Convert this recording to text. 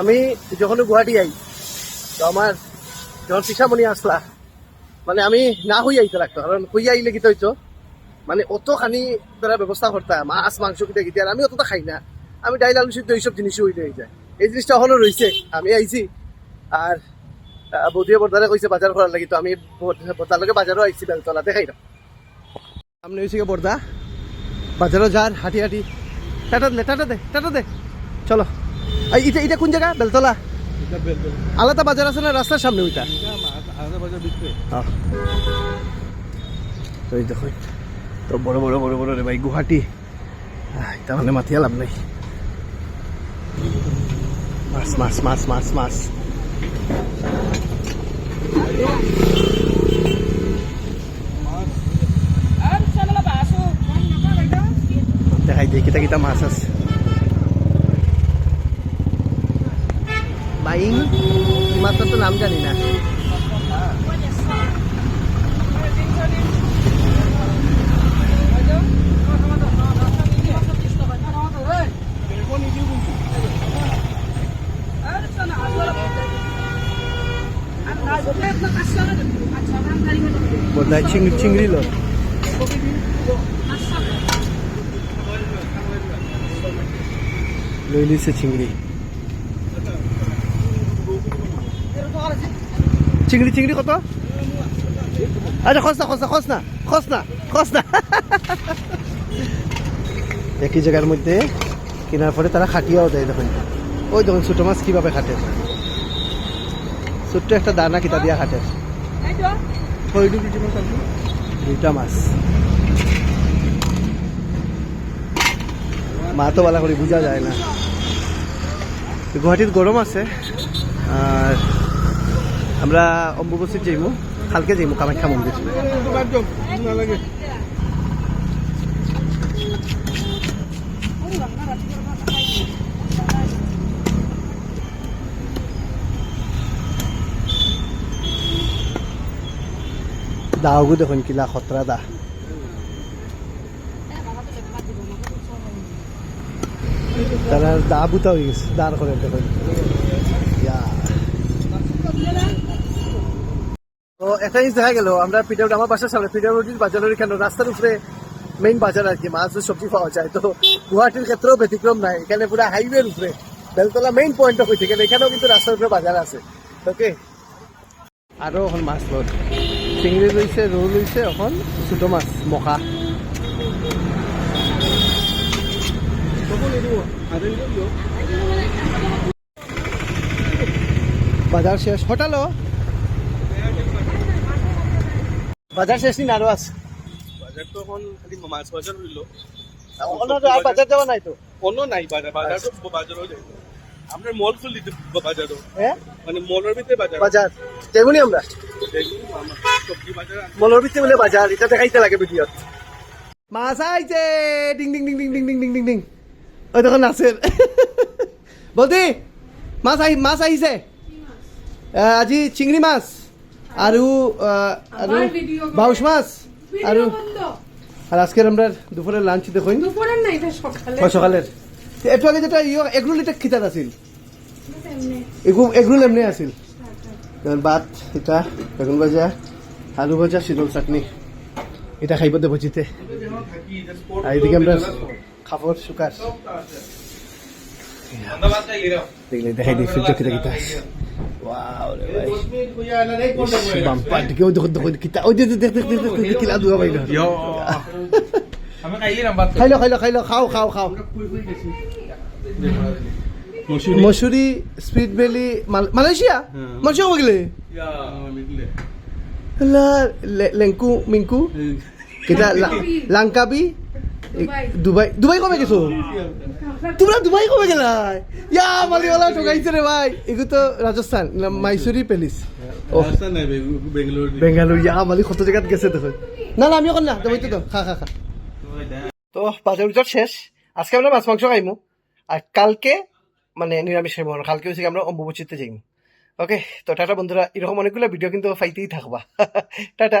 আমি যখন গুয়াহাটি আই তো আমার যখন শিক্ষামণি আসলা মানে আমি না হই আইতে লাগতো, কারণ হই আইলে কি হইতো মানে অত খানি তারা ব্যবস্থা করতা মাছ, মাংস কিটা কিটা, আর আমি অতটা খাই না। আমি ডাইল, আলু সিদ্ধ এইসব জিনিসও হইতে হয়ে যায়। এই জিনিসটা এখনও রয়েছে আমি আইছি। আর বৌদিয়ে বর্দারে কইছে বাজার করার লাগি, তো আমি বর্দার লগে বাজারও আইছি বেলতলাতে খাই না সামনে হয়েছে বর্দা। বাজারও যার, হাঁটি হাঁটি। টাটা দে টাটা দে টাটা দে। চলো। এই এটা এটা কোন জায়গা? বেলতলা? আলাদা বাজার আছে না রাস্তার সামনে ওইটা। তো এই দেখো তো বড় বড় বড় বড় রে ভাই আহ, তাহলে মাথিয়া লাভ নাই। মাছ মাছ মাছ মাছ মাছ। দেখাই দিয়ে কিতা কিতা মাছ আছে। বাইং মাছটার তো নাম জানি না। বোধহয় চিংড়ি চিংড়ি লো লই লিছে চিংড়ি। চিংড়ি চিংড়ি কত? আচ্ছা খস না খস না খস না খস না খস না একই জায়গার মধ্যে কেনার পরে তারা খাটিয়াও দেয় দেখুন। ওই দেখুন, ছোট মাছ কীভাবে খাটে। ছোট্ট একটা দানা কিতা দিয়া খাটে। দুইটা মাছ। মা তো বালা করে বোঝা যায় না। গুয়াহাটির গরম আছে, আর আমরা অম্বুবশীর যাইমু, কালকে যাইমু কামাখ্যা মন্দির। দাওগু দেখুন কিলা খতরা দা। তারা দা বুতা হয়ে গেছে দাঁড় করে দেখুন ইয়া। তো একটা জিনিস দেখা গেল, আমরা পিটাউড আমার বাসার সামনে পিটাউডির বাজারের কেন, রাস্তার উপরে মেইন বাজার আর কি, মাছ সবজি পাওয়া যায়। তো গুয়াহাটির ক্ষেত্রেও ব্যতিক্রম নাই, এখানে পুরো হাইওয়ের উপরে, বেলতলা মেইন পয়েন্ট হয়েছে এখানে, এখানেও কিন্তু রাস্তার উপরে বাজার আছে। ওকে আরও এখন মাছ লোড চিংড়ি রয়েছে রৌ রয়েছে এখন ছোট মাছ মকা বাজার শেষ হটালো বাজার শেষ নি আরও আছে? বাজার তো এখন খালি মাছ বাজার হইল। আর বাজার যাওয়া নাই তো? অন্য নাই বাজার বাজার তো মল বাজারও। হ্যাঁ? মানে মলের ভিতরে বাজার। বাজার। যেমনি আমরা? দেখুন, আমার সবজি বাজার আছে। মলের ভিতরে বলে বাজার এটা দেখাইতে লাগে ভিডিওত। মাছ আইছে! ডিং ডিং ডিং ডিং ডিং ডিং ডিং ডিং ডিং। ওই দেখুন নাচের। বৌদি মাছ আহি মাছ আহিছে আজি চিংড়ি মাছ। আৰু আৰু। বাউস মাছ আৰু আর। আজকের আমরা দুপুরের লাঞ্চ দেখুন। দুপুরের না এটা সকালে সকালের। একটু আগে যেটা ইয়ে এগরোল এটা খিতার আছিল। এগরোল এমনি। আছিল। যেমন ভাত এটা বেগুন ভাজা আলু ভাজা শীতল চাটনি। এটা খাইব দেব জিতে আর এদিকে আমরা খাবার শুকার। দেখাই দিই সূর্য কিতা Wow, Bampan, kita. Oh, dia dia kita kau, kau, kau. Mosuri, Speed Valley, Malaysia. Malaysia apa gile? Ya, lengku, mingku. Kita langkabi. Dubai Dubai কবে গেছো? তোমরা দুবাই কবে গেলা? ইয়া মালিওয়ালা ঠকাইছে রে ভাই। এগুলো তো রাজস্থান মাইসুরি প্যালেস বেঙ্গালোর ইয়া মালি কত জায়গাত গেছে দেখো না না আমি এখন না দেবই তো খা খা খা। তো বাজার উজার শেষ। আজকে আমরা মাছ মাংস খাইমু। আর কালকে মানে নিরামিষ আর কালকে হচ্ছে আমরা অম্বুবচিতে যাইমু। ওকে তো টাটা বন্ধুরা এরকম অনেকগুলো ভিডিও কিন্তু পাইতেই থাকবা। টাটা।